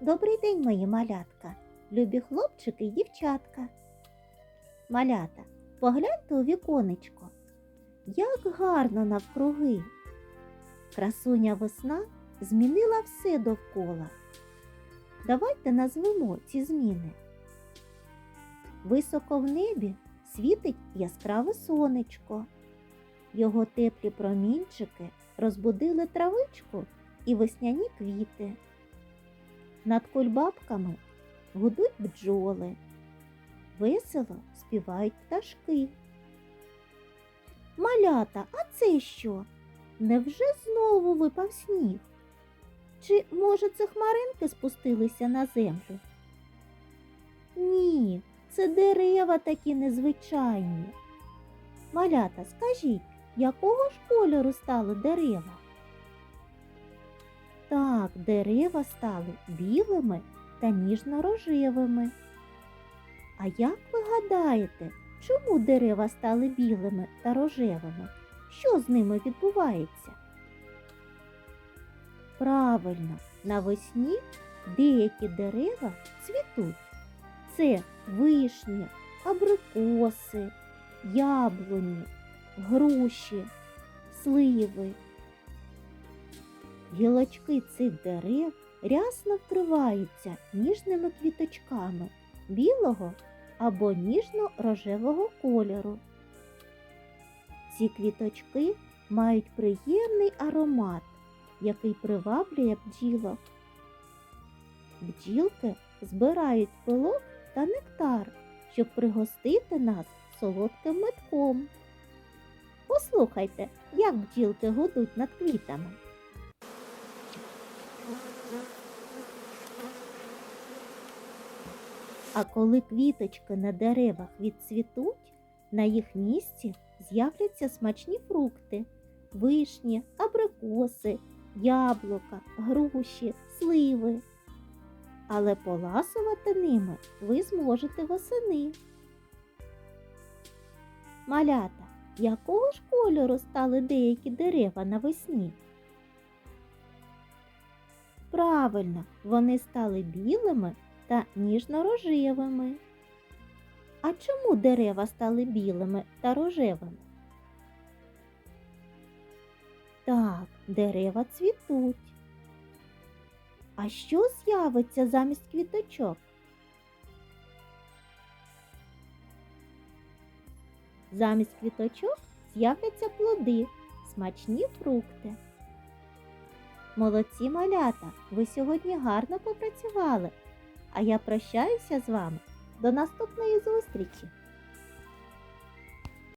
Добрий день, мої малятка, любі хлопчики й дівчатка. Малята, погляньте у віконечко. Як гарно навкруги. Красуня весна змінила все довкола. Давайте назвемо ці зміни. Високо в небі світить яскраве сонечко. Його теплі промінчики розбудили травичку і весняні квіти. Над кульбабками гудуть бджоли. Весело співають пташки. Малята, а це що? Невже знову випав сніг? Чи, може, це хмаринки спустилися на землю? Ні, це дерева такі незвичайні. Малята, скажіть, якого ж кольору стали дерева? Так, дерева стали білими та ніжно-рожевими. А як ви гадаєте, чому дерева стали білими та рожевими? Що з ними відбувається? Правильно, навесні деякі дерева цвітуть. Це вишні, абрикоси, яблуні, груші, сливи. Гілочки цих дерев рясно вкриваються ніжними квіточками білого або ніжно-рожевого кольору. Ці квіточки мають приємний аромат, який приваблює бджілок. Бджілки збирають пилок та нектар, щоб пригостити нас солодким метком. Послухайте, як бджілки гудуть над квітами. А коли квіточки на деревах відцвітуть, на їх місці з'являться смачні фрукти, вишні, абрикоси, яблука, груші, сливи. Але поласувати ними ви зможете восени. Малята, якого ж кольору стали деякі дерева навесні? Правильно, вони стали білими та ніжно-рожевими. А чому дерева стали білими та рожевими? Так, дерева цвітуть. А що з'явиться замість квіточок? Замість квіточок з'являться плоди, смачні фрукти. Молодці малята, ви сьогодні гарно попрацювали. А я прощаюся з вами. До наступної зустрічі!